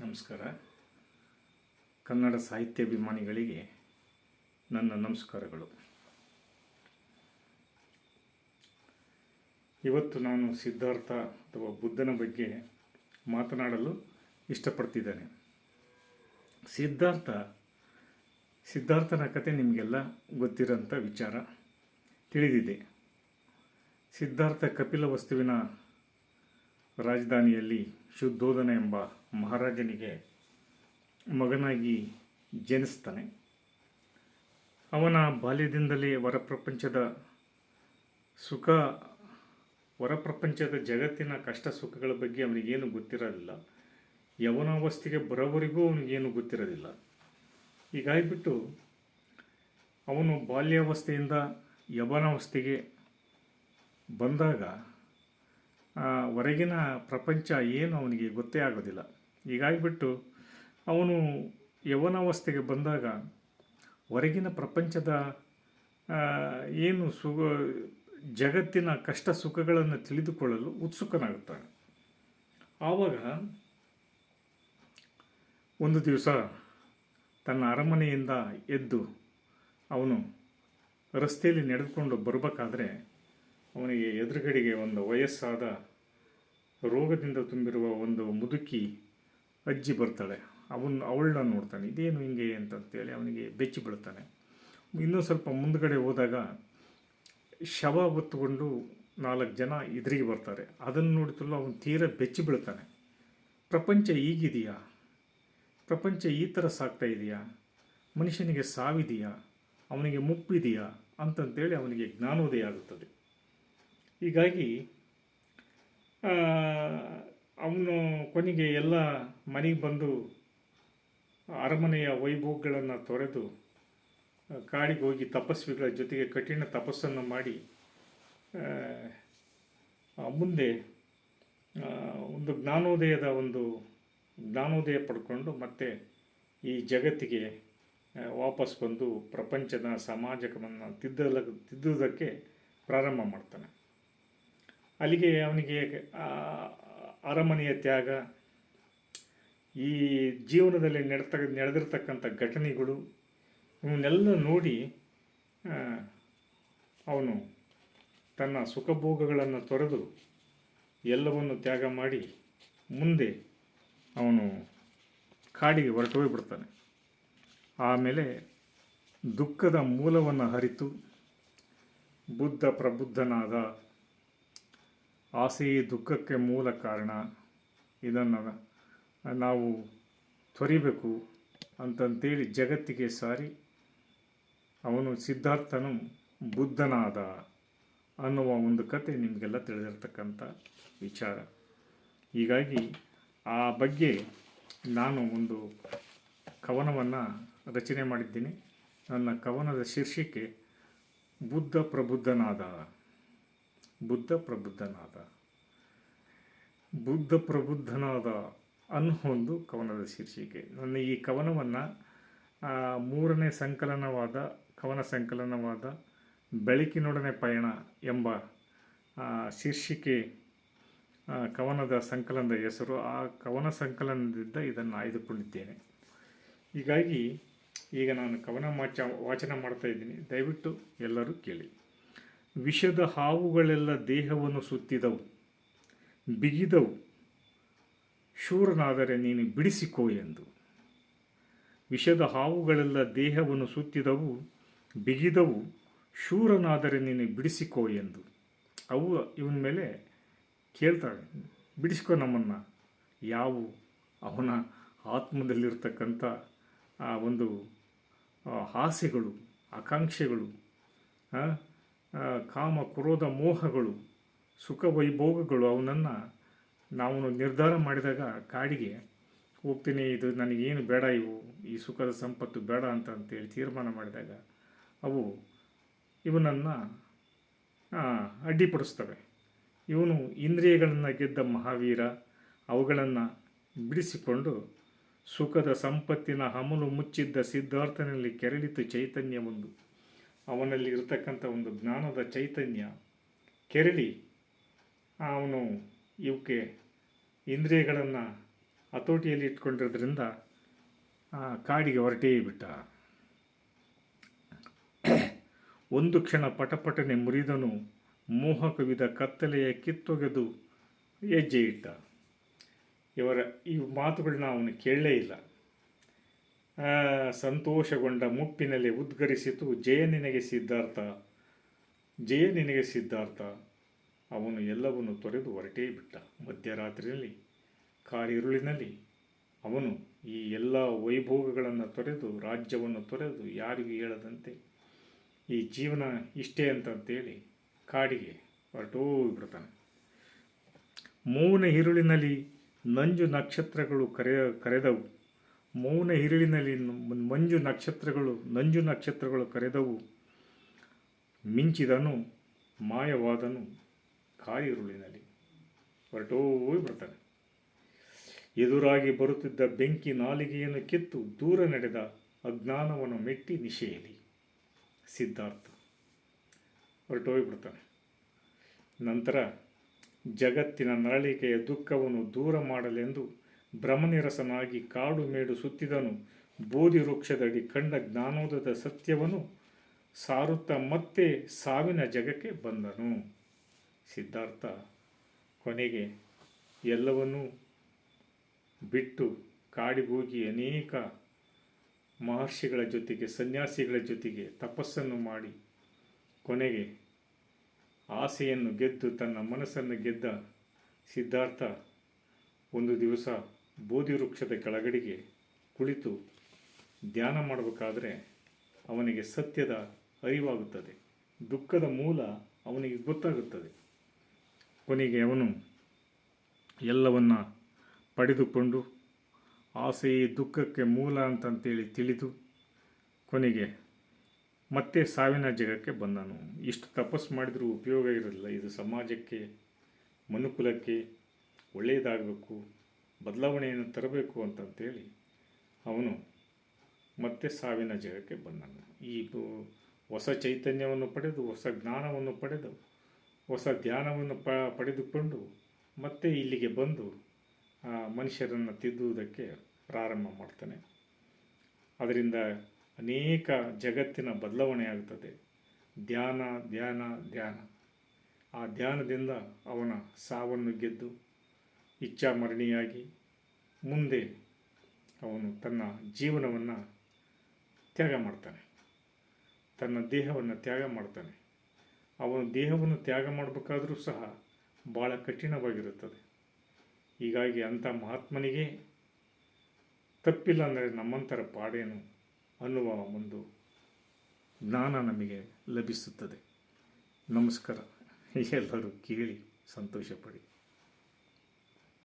ನಮಸ್ಕಾರ. ಕನ್ನಡ ಸಾಹಿತ್ಯಾಭಿಮಾನಿಗಳಿಗೆ ನನ್ನ ನಮಸ್ಕಾರಗಳು. ಇವತ್ತು ನಾನು ಸಿದ್ಧಾರ್ಥ ಅಥವಾ ಬುದ್ಧನ ಬಗ್ಗೆ ಮಾತನಾಡಲು ಇಷ್ಟಪಡ್ತಿದ್ದೇನೆ. ಸಿದ್ಧಾರ್ಥ, ಸಿದ್ಧಾರ್ಥನ ಕತೆ ನಿಮಗೆಲ್ಲ ಗೊತ್ತಿರೋಂಥ ವಿಚಾರ ತಿಳಿದಿದೆ. ಸಿದ್ಧಾರ್ಥ ಕಪಿಲ ವಸ್ತುವಿನ ರಾಜಧಾನಿಯಲ್ಲಿ ಶುದ್ಧೋಧನ ಎಂಬ ಮಹಾರಾಜನಿಗೆ ಮಗನಾಗಿ ಜನಿಸ್ತಾನೆ. ಅವನ ಬಾಲ್ಯದಿಂದಲೇ ವರಪ್ರಪಂಚದ ಸುಖ, ವರಪ್ರಪಂಚದ ಜಗತ್ತಿನ ಕಷ್ಟ ಸುಖಗಳ ಬಗ್ಗೆ ಅವನಿಗೇನು ಗೊತ್ತಿರೋದಿಲ್ಲ ಯವನಾವಸ್ಥೆಗೆ ಬರೋವರೆಗೂ ಅವನಿಗೇನು ಗೊತ್ತಿರೋದಿಲ್ಲ ಹೀಗಾಗಿಬಿಟ್ಟು ಅವನು ಬಾಲ್ಯಾವಸ್ಥೆಯಿಂದ ಯವನಾವಸ್ಥೆಗೆ ಬಂದಾಗ ಹೊರಗಿನ ಪ್ರಪಂಚ ಏನು ಅವನಿಗೆ ಗೊತ್ತೇ ಆಗೋದಿಲ್ಲ. ಹೀಗಾಗಿಬಿಟ್ಟು ಅವನು ಯವನಾವಸ್ಥೆಗೆ ಬಂದಾಗ ಹೊರಗಿನ ಪ್ರಪಂಚದ ಏನು ಸುಖ, ಜಗತ್ತಿನ ಕಷ್ಟ ಸುಖಗಳನ್ನು ತಿಳಿದುಕೊಳ್ಳಲು ಉತ್ಸುಕನಾಗುತ್ತಾನೆ. ಆವಾಗ ಒಂದು ದಿವಸ ತನ್ನ ಅರಮನೆಯಿಂದ ಎದ್ದು ಅವನು ರಸ್ತೆಯಲ್ಲಿ ನಡೆದುಕೊಂಡು ಬರಬೇಕಾದ್ರೆ ಅವನಿಗೆ ಎದುರುಗಡೆಗೆ ಒಂದು ವಯಸ್ಸಾದ ರೋಗದಿಂದ ತುಂಬಿರುವ ಒಂದು ಮುದುಕಿ ಅಜ್ಜಿ ಬರ್ತಾಳೆ. ಅವನ್ನ ಅವಳನ್ನ ನೋಡ್ತಾನೆ. ಇದೇನು ಹಿಂಗೆ ಅಂತಂತೇಳಿ ಅವನಿಗೆ ಬೆಚ್ಚಿ ಬೀಳ್ತಾನೆ. ಇನ್ನೂ ಸ್ವಲ್ಪ ಮುಂದಗಡೆ ಹೋದಾಗ ಶವ ಹೊತ್ತುಕೊಂಡು ನಾಲ್ಕು ಜನ ಎದುರಿಗೆ ಬರ್ತಾರೆ. ಅದನ್ನು ನೋಡಿತಲ್ಲ ಅವನು ತೀರ ಬೆಚ್ಚಿ ಬೀಳ್ತಾನೆ. ಪ್ರಪಂಚ ಈಗಿದೆಯಾ? ಪ್ರಪಂಚ ಈ ಥರ ಸಾಗ್ತಾ ಇದೆಯಾ? ಮನುಷ್ಯನಿಗೆ ಸಾವಿದೆಯಾ? ಅವನಿಗೆ ಮುಪ್ಪಿದೆಯಾ? ಅಂತಂತೇಳಿ ಅವನಿಗೆ ಜ್ಞಾನೋದಯ ಆಗುತ್ತದೆ. ಹೀಗಾಗಿ ಅವನು ಕೊನೆಗೆ ಎಲ್ಲ ಮನೆಗೆ ಬಂದು ಅರಮನೆಯ ವೈಭೋಗಗಳನ್ನು ತೊರೆದು ಕಾಡಿಗೆ ಹೋಗಿ ತಪಸ್ವಿಗಳ ಜೊತೆಗೆ ಕಠಿಣ ತಪಸ್ಸನ್ನು ಮಾಡಿ ಮುಂದೆ ಒಂದು ಜ್ಞಾನೋದಯದ ಒಂದು ಜ್ಞಾನೋದಯ ಪಡ್ಕೊಂಡು ಮತ್ತೆ ಈ ಜಗತ್ತಿಗೆ ವಾಪಸ್ ಬಂದು ಪ್ರಪಂಚದ ಸಮಾಜವನ್ನು ತಿದ್ದಲ ತಿದ್ದುವುದಕ್ಕೆ ಪ್ರಾರಂಭ ಮಾಡ್ತಾನೆ. ಅಲ್ಲಿಗೆ ಅವನಿಗೆ ಅರಮನೆಯ ತ್ಯಾಗ, ಈ ಜೀವನದಲ್ಲಿ ನಡೆತ, ನಡೆದಿರ್ತಕ್ಕಂಥ ಘಟನೆಗಳು, ಇವನ್ನೆಲ್ಲ ನೋಡಿ ಅವನು ತನ್ನ ಸುಖಭೋಗಗಳನ್ನು ತೊರೆದು ಎಲ್ಲವನ್ನು ತ್ಯಾಗ ಮಾಡಿ ಮುಂದೆ ಅವನು ಕಾಡಿಗೆ ಹೊರಟು ಹೋಗಿಬಿಡ್ತಾನೆ. ಆಮೇಲೆ ದುಃಖದ ಮೂಲವನ್ನು ಹರಿತು ಬುದ್ಧ ಪ್ರಬುದ್ಧನಾದ ಆಸೆಯೇ ದುಃಖಕ್ಕೆ ಮೂಲ ಕಾರಣ ಇದನ್ನು ನಾವು ತೊರಿಬೇಕು ಅಂತಂತೇಳಿ ಜಗತ್ತಿಗೆ ಸಾರಿ, ಅವನು ಸಿದ್ಧಾರ್ಥನು ಬುದ್ಧನಾದ ಅನ್ನುವ ಒಂದು ಕತೆ ನಿಮಗೆಲ್ಲ ತಿಳಿದಿರ್ತಕ್ಕಂಥ ವಿಚಾರ. ಹೀಗಾಗಿ ಆ ಬಗ್ಗೆ ನಾನು ಒಂದು ಕವನವನ್ನು ರಚನೆ ಮಾಡಿದ್ದೀನಿ. ನನ್ನ ಕವನದ ಶೀರ್ಷಿಕೆ, ಬುದ್ಧ ಪ್ರಬುದ್ಧನಾದ. ಬುದ್ಧ ಪ್ರಬುದ್ಧನಾದ ಬುದ್ಧ ಪ್ರಬುದ್ಧನಾದ ಅನ್ನೋ ಒಂದು ಕವನದ ಶೀರ್ಷಿಕೆ. ನನ್ನ ಈ ಕವನವನ್ನು ಮೂರನೇ ಸಂಕಲನವಾದ, ಕವನ ಸಂಕಲನವಾದ ಬೆಳಕಿನೊಡನೆ ಪಯಣ ಎಂಬ ಶೀರ್ಷಿಕೆ ಕವನದ ಸಂಕಲನದ ಹೆಸರು. ಆ ಕವನ ಸಂಕಲನದಿಂದ ಇದನ್ನು ಆಯ್ದುಕೊಂಡಿದ್ದೇನೆ. ಹೀಗಾಗಿ ಈಗ ನಾನು ಕವನ ವಾಚ ವಾಚನ ಮಾಡ್ತಾ ಇದ್ದೀನಿ. ದಯವಿಟ್ಟು ಎಲ್ಲರೂ ಕೇಳಿ. ವಿಷದ ಹಾವುಗಳೆಲ್ಲ ದೇಹವನ್ನು ಸುತ್ತಿದವು. ಬಿಗಿದವು. ಶೂರನಾದರೆ ನೀನು ಬಿಡಿಸಿಕೋ ಎಂದು. ವಿಷದ ಹಾವುಗಳೆಲ್ಲ ದೇಹವನ್ನು ಸುತ್ತಿದವು, ಬಿಗಿದವು. ಶೂರನಾದರೆ ನೀನು ಬಿಡಿಸಿಕೋ ಎಂದು. ಅವು ಇವನ ಮೇಲೆ ಕೇಳ್ತಾಳೆ, ಬಿಡಿಸ್ಕೋ ನಮ್ಮನ್ನು. ಯಾವು? ಅವನ ಆತ್ಮದಲ್ಲಿರ್ತಕ್ಕಂಥ ಆ ಒಂದು ಆಸೆಗಳು ಆಕಾಂಕ್ಷೆಗಳು ಕಾಮ, ಕ್ರೋಧ, ಮೋಹಗಳು, ಸುಖ, ವೈಭೋಗಗಳು ಅವನನ್ನು ನಾವು ನಿರ್ಧಾರ ಮಾಡಿದಾಗ ಕಾಡಿಗೆ ಹೋಗ್ತೀನಿ, ಇದು ನನಗೇನು ಬೇಡ, ಇವು ಈ ಸುಖದ ಸಂಪತ್ತು ಬೇಡ ಅಂತ ಅಂತೇಳಿ ತೀರ್ಮಾನ ಮಾಡಿದಾಗ ಅವು ಇವನನ್ನು ಅಡ್ಡಿಪಡಿಸ್ತವೆ. ಇವನು ಇಂದ್ರಿಯಗಳನ್ನು ಗೆದ್ದ ಮಹಾವೀರ, ಅವುಗಳನ್ನು ಬಿಡಿಸಿಕೊಂಡು ಸುಖದ ಸಂಪತ್ತಿನ ಹಮಲು ಮುಚ್ಚಿದ್ದ ಸಿದ್ಧಾರ್ಥನಲ್ಲಿ ಕೆರಳಿತು ಚೈತನ್ಯವೊಂದು ಅವನಲ್ಲಿ ಇರತಕ್ಕಂಥ ಒಂದು ಜ್ಞಾನದ ಚೈತನ್ಯ. ಕೆರಳಿ ಅವನು ಇವಕ್ಕೆ ಇಂದ್ರಿಯಗಳನ್ನು ಹತೋಟಿಯಲ್ಲಿ ಇಟ್ಕೊಂಡಿರೋದ್ರಿಂದ ಕಾಡಿಗೆ ಹೊರಟೇ ಬಿಟ್ಟ. ಒಂದು ಕ್ಷಣ ಪಟಪಟನೆ ಮುರಿದನು, ಮೋಹಕವಿದ ಕತ್ತಲೆಯ ಕಿತ್ತೊಗೆದು ಹೆಜ್ಜೆ ಇಟ್ಟ. ಇವರ ಈ ಮಾತುಗಳನ್ನ ಅವನು ಕೇಳಲೇ ಇಲ್ಲ. ಸಂತೋಷಗೊಂಡ ಮುಪ್ಪಿನಲ್ಲಿ ಉದ್ಗರಿಸಿತು ಜಯ ನಿನಗೆ ಸಿದ್ಧಾರ್ಥ, ಜಯ ನಿನಗೆ ಸಿದ್ಧಾರ್ಥ. ಅವನು ಎಲ್ಲವನ್ನು ತೊರೆದು ಹೊರಟೇ ಬಿಟ್ಟ. ಮಧ್ಯರಾತ್ರಿಯಲ್ಲಿ, ಕಾರಿರುಳಿನಲ್ಲಿ ಅವನು ಈ ಎಲ್ಲ ವೈಭೋಗಗಳನ್ನು ತೊರೆದು, ರಾಜ್ಯವನ್ನು ತೊರೆದು ಯಾರಿಗೂ ಹೇಳದಂತೆ? ಈ ಜೀವನ ಇಷ್ಟೇ ಅಂತಂತೇಳಿ ಕಾಡಿಗೆ ಹೊರಟೋಗ್ಬಿಡ್ತಾನೆ ಮೌನ ಹಿರುಳಿನಲ್ಲಿ ನಂಜು ನಕ್ಷತ್ರಗಳು ಕರೆಯ, ಕರೆದವು. ಮೌನ ಹಿರುಳಿನಲ್ಲಿ ಮಂಜು ನಕ್ಷತ್ರಗಳು, ನಂಜು ನಕ್ಷತ್ರಗಳು ಕರೆದವು. ಮಿಂಚಿದನು, ಮಾಯವಾದನು, ಕಾಯಿರುಳಿನಲ್ಲಿ. ಹೊರಟೋಗಿ ಬರ್ತಾನೆ ಎದುರಾಗಿ ಬರುತ್ತಿದ್ದ ಬೆಂಕಿ ನಾಲಿಗೆಯನ್ನು ಕಿತ್ತು ದೂರ ನಡೆದ ಅಜ್ಞಾನವನ್ನು ಮೆಟ್ಟಿ ನಿಶೆಯಲಿ ಸಿದ್ಧಾರ್ಥ ಹೊರಟೋಗಿಬಿಡ್ತಾನೆ ನಂತರ ಜಗತ್ತಿನ ನರಳಿಕೆಯ ದುಃಖವನ್ನು ದೂರ ಮಾಡಲೆಂದು ಭ್ರಮನಿರಸನಾಗಿ ಕಾಡು ಮೇಡು ಸುತ್ತಿದನು. ಬೋಧಿ ವೃಕ್ಷದಡಿ ಕಂಡ ಜ್ಞಾನೋದದ ಸತ್ಯವನ್ನು ಸಾರುತ್ತಾ ಮತ್ತೆ ಸಾವಿನ ಜಗಕ್ಕೆ ಬಂದನು. ಸಿದ್ಧಾರ್ಥ, ಕೊನೆಗೆ ಎಲ್ಲವನ್ನೂ ಬಿಟ್ಟು ಕಾಡಿಗೋಗಿ ಅನೇಕ ಮಹರ್ಷಿಗಳ ಜೊತೆಗೆ, ಸನ್ಯಾಸಿಗಳ ಜೊತೆಗೆ ತಪಸ್ಸನ್ನು ಮಾಡಿ ಕೊನೆಗೆ ಆಸೆಯನ್ನು ಗೆದ್ದು ತನ್ನ ಮನಸ್ಸನ್ನು ಗೆದ್ದ ಸಿದ್ಧಾರ್ಥ, ಒಂದು ದಿವಸ ಬೋಧಿ ವೃಕ್ಷದ ಕೆಳಗಡೆಗೆ ಕುಳಿತು ಧ್ಯಾನ ಮಾಡಬೇಕಾದ್ರೆ ಅವನಿಗೆ ಸತ್ಯದ ಅರಿವಾಗುತ್ತದೆ. ದುಃಖದ ಮೂಲ ಅವನಿಗೆ ಗೊತ್ತಾಗುತ್ತದೆ. ಕೊನೆಗೆ ಅವನು ಎಲ್ಲವನ್ನ ಪಡೆದುಕೊಂಡು ಆಸೆಯೇ ದುಃಖಕ್ಕೆ ಮೂಲ ಅಂತಂತೇಳಿ ತಿಳಿದು ಕೊನೆಗೆ ಮತ್ತೆ ಸಾವಿನ ಜಗಕ್ಕೆ ಬಂದನು. ಇಷ್ಟು ತಪಸ್ಸು ಮಾಡಿದರೂ ಉಪಯೋಗ ಇರಲಿಲ್ಲ ಇದು ಸಮಾಜಕ್ಕೆ, ಮನುಕುಲಕ್ಕೆ ಒಳ್ಳೆಯದಾಗಬೇಕು. ಬದಲಾವಣೆಯನ್ನು ತರಬೇಕು ಅಂತಂತೇಳಿ ಅವನು ಮತ್ತೆ ಸಾವಿನ ಜಗಕ್ಕೆ ಬಂದನು. ಈ ಹೊಸ ಚೈತನ್ಯವನ್ನು ಪಡೆದು, ಹೊಸ ಜ್ಞಾನವನ್ನು ಪಡೆದು, ಹೊಸ ಧ್ಯಾನವನ್ನು ಪ, ಪಡೆದುಕೊಂಡು ಮತ್ತೆ ಇಲ್ಲಿಗೆ ಬಂದು ಮನುಷ್ಯರನ್ನು ತಿದ್ದುವುದಕ್ಕೆ ಪ್ರಾರಂಭ ಮಾಡ್ತಾನೆ. ಅದರಿಂದ ಅನೇಕ ಜಗತ್ತಿನ ಬದಲಾವಣೆ ಆಗುತ್ತದೆ ಧ್ಯಾನ ಧ್ಯಾನ ಧ್ಯಾನ. ಆ ಧ್ಯಾನದಿಂದ ಅವನ ಸಾವನ್ನು ಗೆದ್ದು ಇಚ್ಛಾಮರಣಿಯಾಗಿ ಮುಂದೆ ಅವನು ತನ್ನ ಜೀವನವನ್ನು ತ್ಯಾಗ ಮಾಡ್ತಾನೆ. ತನ್ನ ದೇಹವನ್ನು ತ್ಯಾಗ ಮಾಡ್ತಾನೆ. ಅವನು ದೇಹವನ್ನು ತ್ಯಾಗ ಮಾಡಬೇಕಾದರೂ ಸಹ ಭಾಳ ಕಠಿಣವಾಗಿರುತ್ತದೆ. ಹೀಗಾಗಿ ಅಂಥ ಮಹಾತ್ಮನಿಗೆ ತಪ್ಪಿಲ್ಲ ಅಂದರೆ ನಮ್ಮಂತರ ಪಾಡೇನು ಅನ್ನುವ ಒಂದು ಜ್ಞಾನ ನಮಗೆ ಲಭಿಸುತ್ತದೆ. ನಮಸ್ಕಾರ. ಎಲ್ಲರೂ ಕೇಳಿ ಸಂತೋಷಪಡಿ.